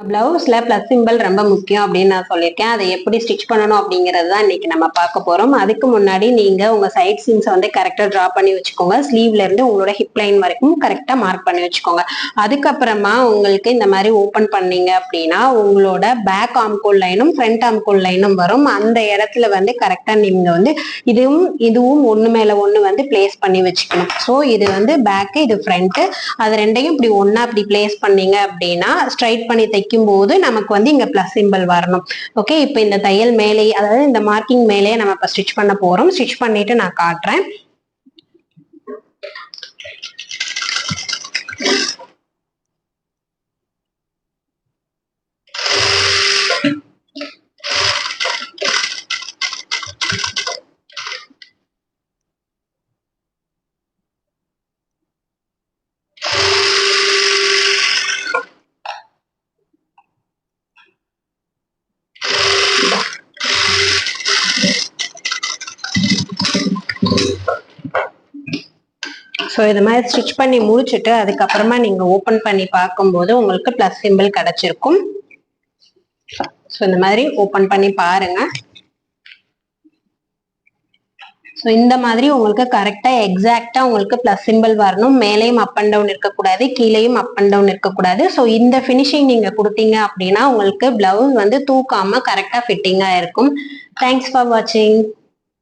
பிளவுஸ்ல plus simple ரொம்ப முக்கியம் அப்படின்னு நான் சொல்லியிருக்கேன். அதை எப்படி ஸ்டிச் பண்ணணும் அப்படிங்கிறது தான் இன்னைக்கு நம்ம பார்க்க போறோம். அதுக்கு முன்னாடி நீங்க உங்க சைட் சீன்ஸ் வந்து கரெக்டா டிரா பண்ணி வச்சுக்கோங்க. ஸ்லீவ்ல இருந்து உங்களோட ஹிப் லைன் வரைக்கும் கரெக்டா மார்க் பண்ணி வச்சுக்கோங்க. அதுக்கப்புறமா உங்களுக்கு இந்த மாதிரி ஓபன் பண்ணீங்க அப்படின்னா உங்களோட பேக் ஆம்கோல் லைனும் ஃப்ரண்ட் ஆம்கோல் லைனும் வரும். அந்த இடத்துல வந்து கரெக்டா நீங்க வந்து இதுவும் இதுவும் ஒண்ணு மேல ஒண்ணு வந்து பிளேஸ் பண்ணி வச்சுக்கணும். ஸோ இது வந்து பேக்கு இது ஃப்ரண்ட் அது ரெண்டையும் இப்படி ஒன்றா இப்படி பிளேஸ் பண்ணீங்க அப்படின்னா ஸ்ட்ரைட் பண்ணி தைக்கும் போது நமக்கு வந்து இங்க பிளஸ் சிம்பிள் வரணும். ஓகே இப்போ இந்த தையல் மேலே அதாவது இந்த மார்க்கிங் மேலேயே நம்ம இப்போ ஸ்டிச் பண்ண போறோம். ஸ்டிச் பண்ணிட்டு நான் காட்டுறேன். ஸோ இது மாதிரி ஸ்டிச் பண்ணி முடிச்சுட்டு அதுக்கப்புறமா நீங்க ஓப்பன் பண்ணி பார்க்கும்போது உங்களுக்கு பிளஸ் சிம்பிள் கிடைச்சிருக்கும். ஸோ இந்த மாதிரி ஓப்பன் பண்ணி பாருங்க. ஸோ இந்த மாதிரி உங்களுக்கு கரெக்டா எக்ஸாக்டா உங்களுக்கு ப்ளஸ் சிம்பிள் வரணும். மேலேயும் அப் அண்ட் டவுன் இருக்கக்கூடாது கீழேயும் அப் அண்ட் டவுன் இருக்கக்கூடாது. ஸோ இந்த ஃபினிஷிங் நீங்க கொடுத்தீங்க அப்படின்னா உங்களுக்கு ப்ளவுஸ் வந்து தூக்காம கரெக்டாக ஃபிட்டிங்காக இருக்கும். தேங்க்ஸ் ஃபார் வாட்சிங்